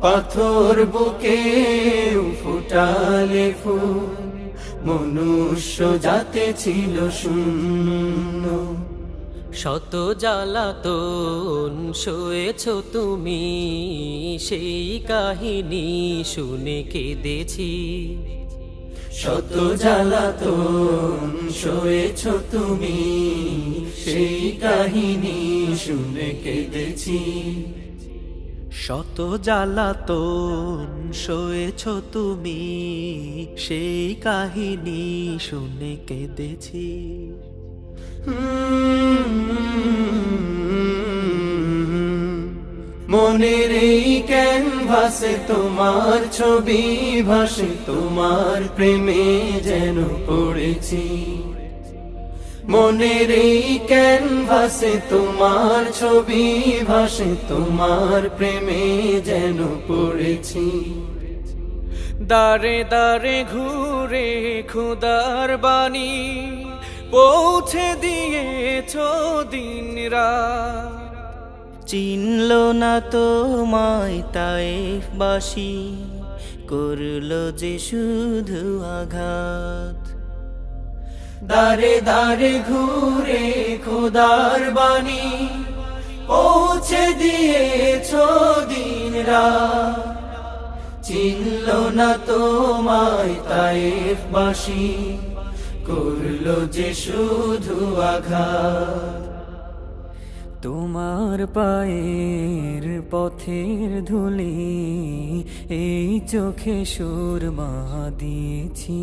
পাথর বুকে ফুটালে ফুল, মনুষ্য যাতে ছিল শূন্য। শত জ্বালাতন শোয়েছ তুমি, সেই কাহিনী শুনে কেঁদেছি। শত জ্বালা জ্বালাতন শোয়েছ তুমি, সেই কাহিনী শুনে কেঁদেছি। শত জ্বালাতন শোয়েছ তুমি, সেই কাহিনী শুনে কেঁদেছি। মনের এই ক্যানভাসে তোমার ছবি ভাসে, তোমার প্রেমে যেন পড়েছি। মনের এই ক্যানভাসে তোমার ছবি ভাসে, তোমার প্রেমে যেন পড়েছি। দারে দারে ঘুরে খুদার বাণী পৌঁছে দিয়েছ দিন চিনল না তোমায় তায়েফ বাসি করল যে শুধু আঘাত। দারে দারে ঘুরে খোদার বাণী পৌঁছে দিয়েছ দিন রাত। চিনল না তোমায় তাইফ বাসি, করল যে শুধু আঘাত। তোমার পায়ের পথের ধুলি এই চোখে সুরমা দিয়েছি।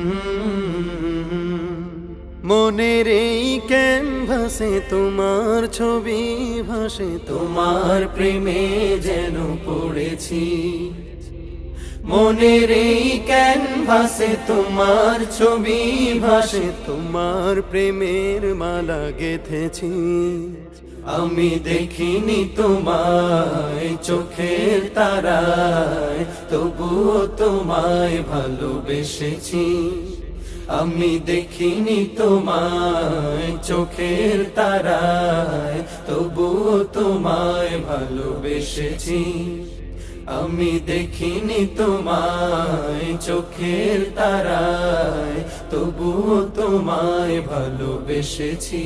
মনের এই ক্যানভাসে তোমার ছবি ভাসে, তোমার প্রেমে যেন পড়েছি। মনের এই ক্যানভাসে তোমার ছবি ভাসে, তোমার প্রেমের মালা গেথেছি। আমি দেখিনি তোমায় চোখের তারায়, তবুও তোমায় ভালোবেসেছি। আমি দেখিনি তোমায় চোখের তারায় তবু তোমায় ভালোবেসেছি। আমি দেখিনি তোমায় চোখের তারায় তবু তোমায় ভালোবেসেছি।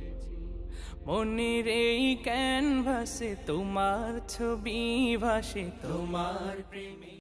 মনির এই ক্যানভাসে তোমার ছবি ভাসে তোমার প্রেমে